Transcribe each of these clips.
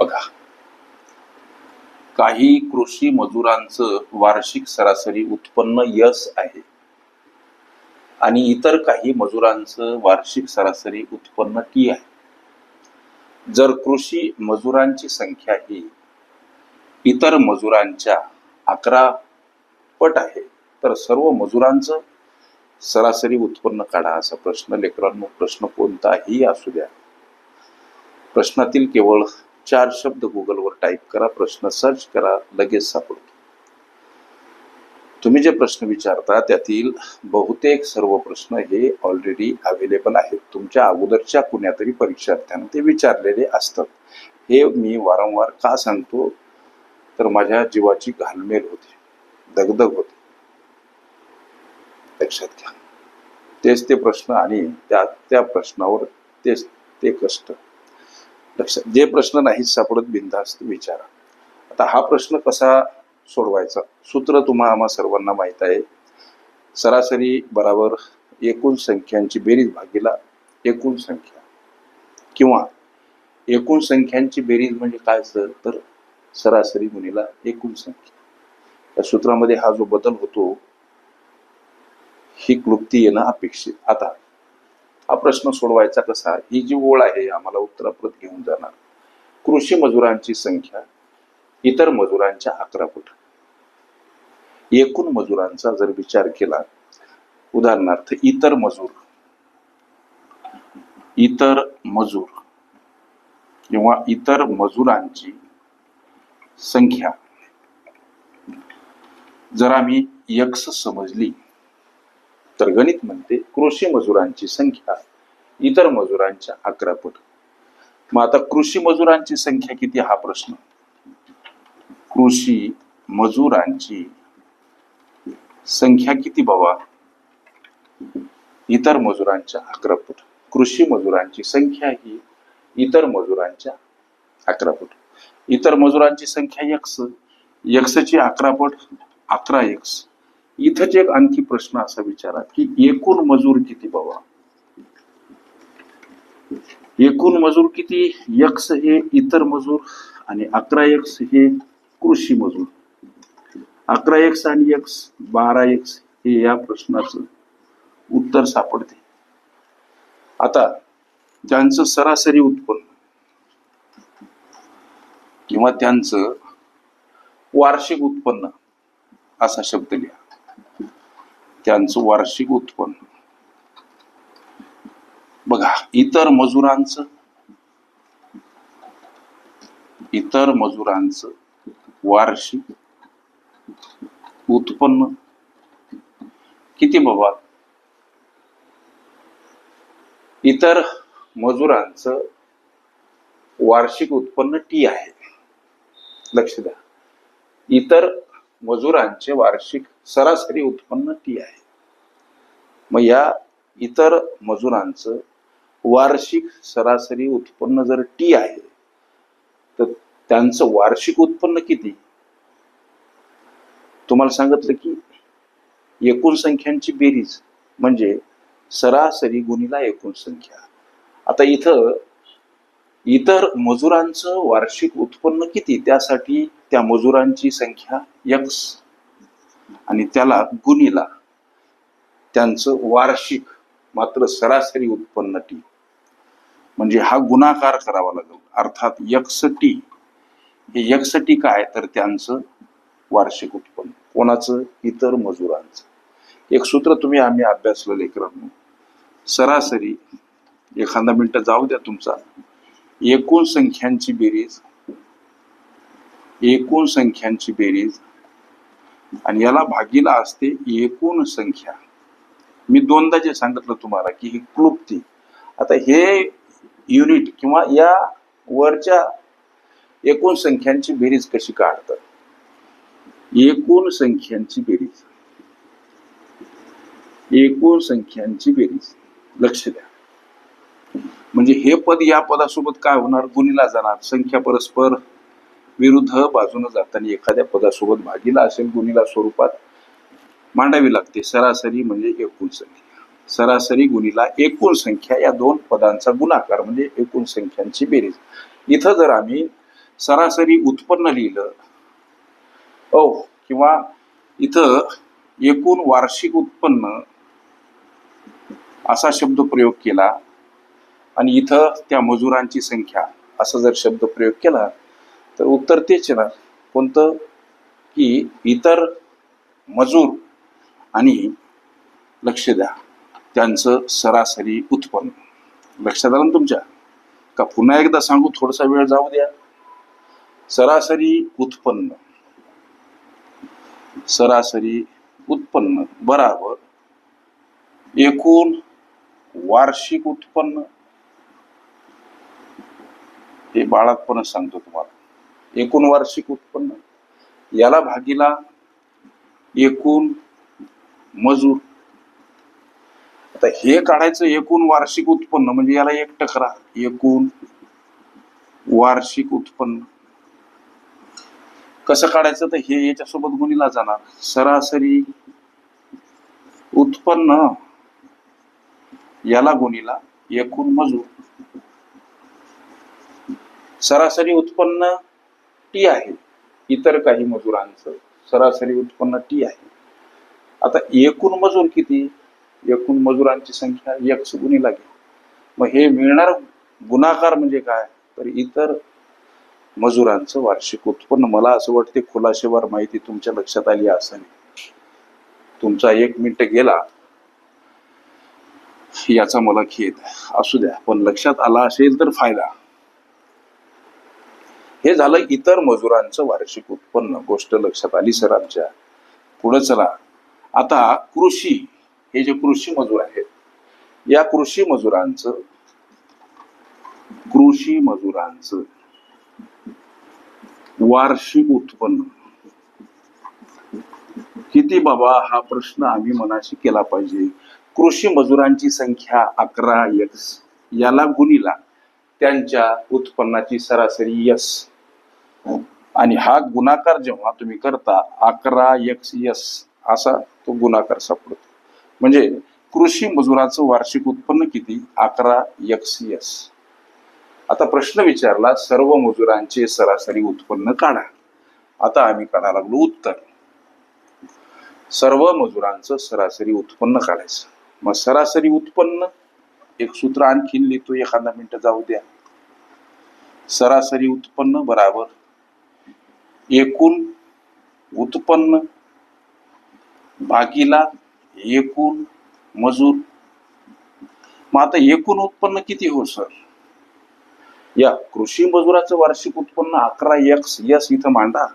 बघा. काही कृषी मजुरांचं वार्षिक सरासरी उत्पन्न यस आहे. आणि इतर काही मजुरांचं वार्षिक सरासरी उत्पन्न टी आहे. जर कृषी मजुरांची संख्या ही इतर मजुरांच्या अकरा पट आहे तर सर्व मजुरांचं सरासरी उत्पन्न काढा असा प्रश्न लेकरांनो प्रश्न कोणताही असू द्या. प्रश्नातील केवळ चार शब्द गुगलवर टाईप करा प्रश्न सर्च करा लगेच सापडतो. तुम्ही जे प्रश्न विचारता त्यातील बहुतेक सर्व प्रश्न हे ऑलरेडी अवेलेबल आहेत. तुमच्या अगोदरच्या कुण्यातरी परीक्षार्थ्यांना ते विचारलेले असतात. हे मी वारंवार का सांगतो? तर माझ्या जीवाची घालमेल होते. दगदग होते. लक्षात घ्या. तेच ते प्रश्न आणि त्या त्या प्रश्नावर तेच ते कष्ट. लक्षात. जे प्रश्न नाही सापडत बिनधास्त विचारा. आता हा प्रश्न कसा सोडवायचा? सूत्र तुम्हा आम्हा सर्वांना माहीत आहे. सरासरी बराबर एकूण संख्यांची बेरीज भागीला एकूण संख्या. किंवा एकूण संख्यांची बेरीज म्हणजे काय सर? तर सरासरी गुणीला एकूण संख्या. या सूत्रामध्ये हा जो बदल होतो ही क्लुप्ती येणं अपेक्षित. आता हा प्रश्न सोडवायचा कसा? ही जी ओळ आहे आम्हाला उत्तराप्रत घेऊन जाणार. कृषी मजुरांची संख्या इतर मजुरांच्या अकरा पट एकूण मजुरांचा जर विचार केला उदाहरणार्थ इतर मजूर इतर मजूर किंवा इतर मजुरांची संख्या जर आम्ही यक्स समजली तर गणित म्हणते कृषी मजुरांची संख्या इतर मजुरांच्या अकरा पट. मग आता कृषी मजुरांची संख्या किती हा प्रश्न. कृषी मजुरांची संख्या किती बाबा? इतर मजुरांच्या अकरा पट. कृषी मजुरांची संख्या ही इतर मजुरांच्या अकरा पट. इतर मजुरांची संख्या यक्स यक्सची अकरा पट अकरा एक्स. इथंच एक आणखी प्रश्न असा विचारा की एकूण मजूर किती बाबा? एकूण मजूर किती? यक्स हे इतर मजूर आणि अकरा यक्ष हे कृषी मजूर. अकरा यक्ष आणि यक्ष बारा एक्स हे या प्रश्नाचं उत्तर सापडते. आता त्यांचं सरासरी उत्पन्न किंवा त्यांचं वार्षिक उत्पन्न असा शब्द लिहा. त्यांचं वार्षिक उत्पन्न. बघा इतर मजुरांचं इतर मजुरांचं वार्षिक उत्पन्न किती बाबा? इतर मजुरांचं वार्षिक उत्पन्न टी आहे. लक्ष द्या. इतर मजुरांचे वार्षिक सरासरी उत्पन्न टी आहे. मग या इतर मजुरांचं वार्षिक सरासरी उत्पन्न जर टी आहे तर त्यांचं वार्षिक उत्पन्न किती? तुम्हाला सांगितलं की एकूण संख्यांची बेरीज म्हणजे सरासरी गुणीला एकूण संख्या. आता इथं इतर मजुरांचं वार्षिक उत्पन्न किती? त्यासाठी त्या मजुरांची संख्या यक्स. आणि त्याला गुणीला. त्यांचं वार्षिक मात्र सरासरी उत्पन्न टी. म्हणजे हा गुणाकार करावा लागेल. अर्थात यक्षटी हे यक्षटी काय? तर त्यांचं वार्षिक उत्पन्न. कोणाचं? इतर मजुरांचं. एक सूत्र तुम्ही आम्ही अभ्यासलं लेकरांनो. सरासरी एखादा मिनिट जाऊ द्या तुमचा. एकूण संख्यांची बेरीज. एकूण संख्यांची बेरीज. आणि याला भागीला असते एकूण संख्या. मी दोनदा जे सांगितलं तुम्हाला की ही क्लुप्ती. आता हे युनिट किंवा या वरच्या एकूण संख्यांची बेरीज कशी काढतात? एकूण संख्यांची बेरीज. एकूण संख्यांची बेरीज. लक्ष द्या. म्हणजे हे पद या पदासोबत काय होणार? गुणीला जाणार. संख्या परस्पर विरुद्ध बाजूने जाताना एखाद्या पदासोबत भागीला असेल गुणीला स्वरूपात मांडावी लागते. सरासरी म्हणजे एकूण संख्या. सरासरी गुणीला एकूण संख्या या दोन पदांचा गुणाकार म्हणजे एकूण संख्यांची बेरीज. इथं जर आम्ही सरासरी उत्पन्न लिहिलं ओ किंवा इथं एकूण वार्षिक उत्पन्न असा शब्द प्रयोग केला आणि इथं त्या मजुरांची संख्या असा जर शब्द प्रयोग केला तर उत्तर तेच ना. कोणतं? की इतर मजूर आणि लक्ष द्या. त्यांचं सरासरी उत्पन्न. लक्षात आलं ना तुमच्या? का पुन्हा एकदा सांगू थोडासा वेळ जाऊ द्या. सरासरी उत्पन्न. सरासरी उत्पन्न. बराबर. एकूण वार्षिक उत्पन्न. हे बाळातपणच सांगतो तुम्हाला. एकूण वार्षिक उत्पन्न. याला भागीला एकूण मजूर. आता हे काढायचं एकूण वार्षिक उत्पन्न म्हणजे याला एक टकरा एकूण वार्षिक उत्पन्न. कसं काढायचं? तर हे याच्यासोबत गुणीला जाणार. सरासरी उत्पन्न याला गुणीला एकूण मजूर. सरासरी उत्पन्न टी आहे. इतर काही मजुरांचं सरासरी उत्पन्न टी आहे. आता एकूण मजूर किती? एकूण मजुरांची संख्या एक गुणीला घ्या मग हे मिळणार गुणाकार म्हणजे काय? तर इतर मजुरांचं वार्षिक उत्पन्न. मला असं वाटते खुलाशेवर माहिती तुमच्या लक्षात आली असावी तुमचा एक मिनिट गेला. याचा मला खेद असू द्या पण लक्षात आला असेल तर फायदा. हे झालं इतर मजुरांचं वार्षिक उत्पन्न. गोष्ट लक्षात आली सर आमच्या. पुढे चला. आता कृषी हे जे कृषी मजूर आहेत या कृषी मजुरांचं कृषी मजुरांचं वार्षिक उत्पन्न. किती बाबा हा प्रश्न आम्ही मनाशी केला पाहिजे. कृषी मजुरांची संख्या अकरा एक्स याला गुणीला. त्यांच्या उत्पन्नाची सरासरी यस आणि हा गुणाकार जेव्हा तुम्ही करता अकरा एक्स यस असा तो गुणाकार सापडतो. म्हणजे कृषी मजुराचं वार्षिक उत्पन्न किती? अकरा एक्स यस. आता प्रश्न विचारला सर्व मजुरांचे सरासरी उत्पन्न काढा. आता आम्ही काढायला लागलो उत्तर. सर्व मजुरांचं सरासरी उत्पन्न काढायचं. मग सरासरी उत्पन्न एक सूत्र आणखीन लिहितो एखादा मिनिट जाऊ द्या. सरासरी उत्पन्न बराबर एकूण उत्पन्न भागीला एकूण मजूर. मग आता एकूण उत्पन्न किती हो सर? या कृषी मजुराचं वार्षिक उत्पन्न अकरा एक्स यस इथं मांडा.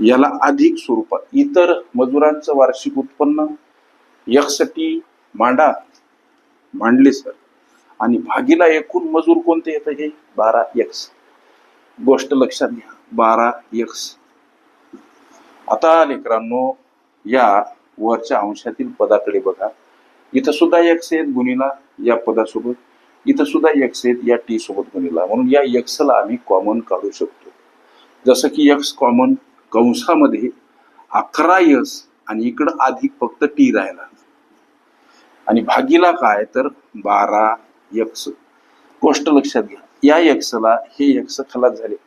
याला अधिक स्वरूपात इतर मजुरांचं वार्षिक उत्पन्न यक्स टी मांडा. मांडले सर. आणि भागीला एकूण मजूर कोणते येतं हे? बारा एक्स गोष्ट लक्षात घ्या. बारा एक्स आता लेकरांनो या वरच्या अंशातील पदाकडे बघा. इथं सुद्धा एक्स आहेत गुणीला या पदासोबत. इथं सुद्धा एक्स आहेत या टी सोबत गुणीला. म्हणून या एक्सला आम्ही कॉमन काढू शकतो. जसं की एक्स कॉमन कंसामध्ये अकरा यस आणि इकडं अधिक फक्त टी राहिला. आणि भागीला काय? तर बारा यक्स गोष्ट लक्षात घ्या. या यक्सला हे एक्स खलास झाले.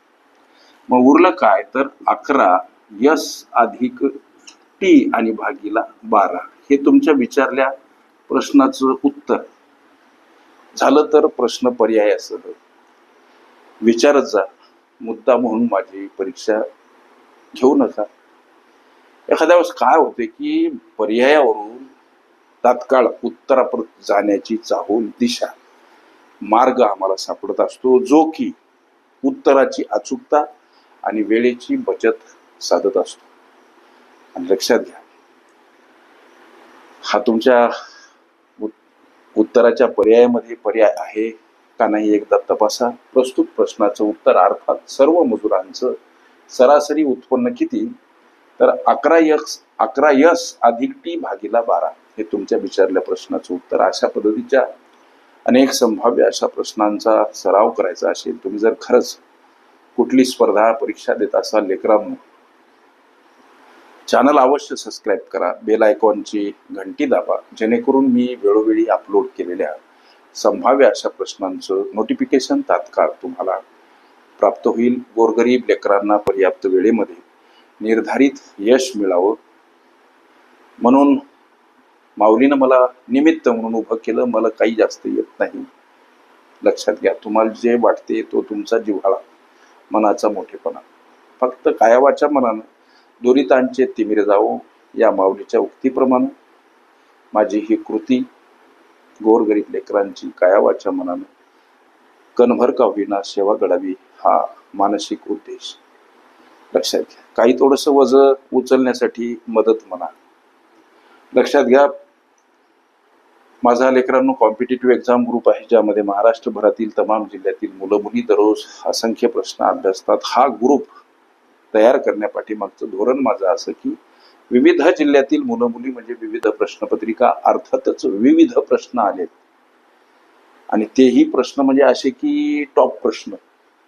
मग उरलं काय? तर अकरा यस अधिक टी आणि भागीला बारा. हे तुमच्या विचारल्या प्रश्नाचं उत्तर. झालं तर प्रश्न पर्यायासह विचारत जा. मुद्दा म्हणून माझी परीक्षा घेऊ नका. एखाद्या वेळेस काय होते की पर्यायावरून तात्काळ उत्तरापर जाण्याची चाहूल दिशा मार्ग आम्हाला सापडत असतो. जो की उत्तराची अचूकता आणि वेळेची बचत साधत असतो. आणि लक्षात घ्या. हा तुमच्या उत्तराच्या पर्यायामध्ये पर्याय आहे का नाही एकदा तपासा. प्रस्तुत प्रश्नाचं उत्तर अर्थात सर्व मजुरांचं सरासरी उत्पन्न किती? तर अकरा यक्स अकरा यस अधिक टी भागीला बारा हे तुमच्या विचारल्या प्रश्नाचं उत्तर. अशा पद्धतीच्या अनेक संभाव्य अशा प्रश्नांचा सराव करायचा असेल तुम्ही जर खरंच कुठली स्पर्धा परीक्षा देत असाल लेकरांनो चॅनल अवश्य सबस्क्राईब करा. बेल आयकॉनची घंटी दाबा. जेणेकरून मी वेळोवेळी अपलोड केलेल्या संभाव्य अशा प्रश्नांचं नोटिफिकेशन तात्काळ तुम्हाला प्राप्त होईल. गोरगरीब लेकरांना पर्याप्त वेळेमध्ये निर्धारित यश मिळावं. म्हणून माऊलीनं मला निमित्त म्हणून उभं केलं. मला काही जास्त येत नाही. लक्षात घ्या. तुम्हाला जे वाटते तो तुमचा जिव्हाळा. मनाचा मोठेपणा. फक्त कायावाच्या मनानं दुरितांचे तिमिर जावो या माऊलीच्या उक्तीप्रमाणे. माझी ही कृती गोरगरीब लेकरांची कायावाच्या मनानं कणभर का होईना सेवा घडावी हा मानसिक उद्देश. लक्षात घ्या. काही थोडंसं वज उचलण्यासाठी मदत म्हणा. लक्षात घ्या माझा लेकरांनो कॉम्पिटेटिव्ह एक्झाम ग्रुप आहे ज्यामध्ये महाराष्ट्रभरातील तमाम जिल्ह्यातील मुलं मुली दररोज असंख्य प्रश्न अभ्यासतात. हा ग्रुप तयार करण्यापाठीमागचं धोरण माझं असं की विविध जिल्ह्यातील मुलं मुली म्हणजे विविध प्रश्नपत्रिका अर्थातच विविध प्रश्न आलेत. आणि तेही प्रश्न म्हणजे असे की टॉप प्रश्न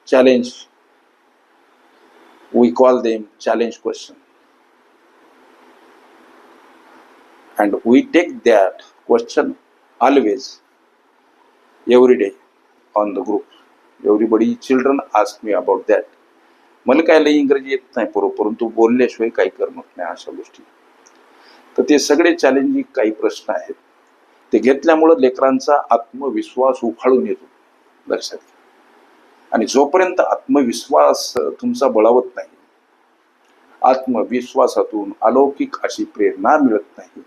challenge we call them challenge question and we take that question always every day on the group. Everybody children ask me about that मला काय लई इंग्रजी येत नाही बरोबर परंतु बोलल्याशिवाय काही करमत नाही अशा गोष्टी. तर ते सगळे चॅलेंजिंग काही प्रश्न आहेत. ते घेतल्यामुळं लेकरांचा आत्मविश्वास उफाळून येतो लक्षात घ्या. आणि जोपर्यंत आत्मविश्वास तुमचा बळावत नाही आत्मविश्वासातून अलौकिक अशी प्रेरणा मिळत नाही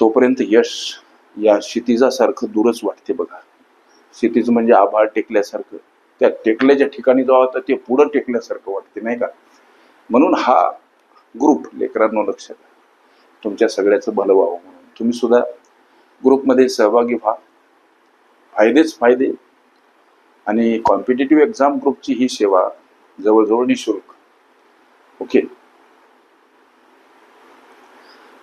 तोपर्यंत यश या क्षितिजासारखं दूरच वाटते बघा. क्षितिज म्हणजे आभाळ टेकल्यासारखं. त्या टेकल्याच्या ठिकाणी जो तर ते पुढं टेकल्यासारखं वाटते नाही का? म्हणून हा ग्रुप लेकरांनो लक्ष द्या. तुमच्या सगळ्याचं भलं व्हावं म्हणून. तुम्ही सुद्धा ग्रुपमध्ये सहभागी व्हा. फायदेच फायदे. आणि कॉम्पिटेटिव्ह एक्झाम ग्रुपची ही सेवा जवळजवळ निशुल्क. ओके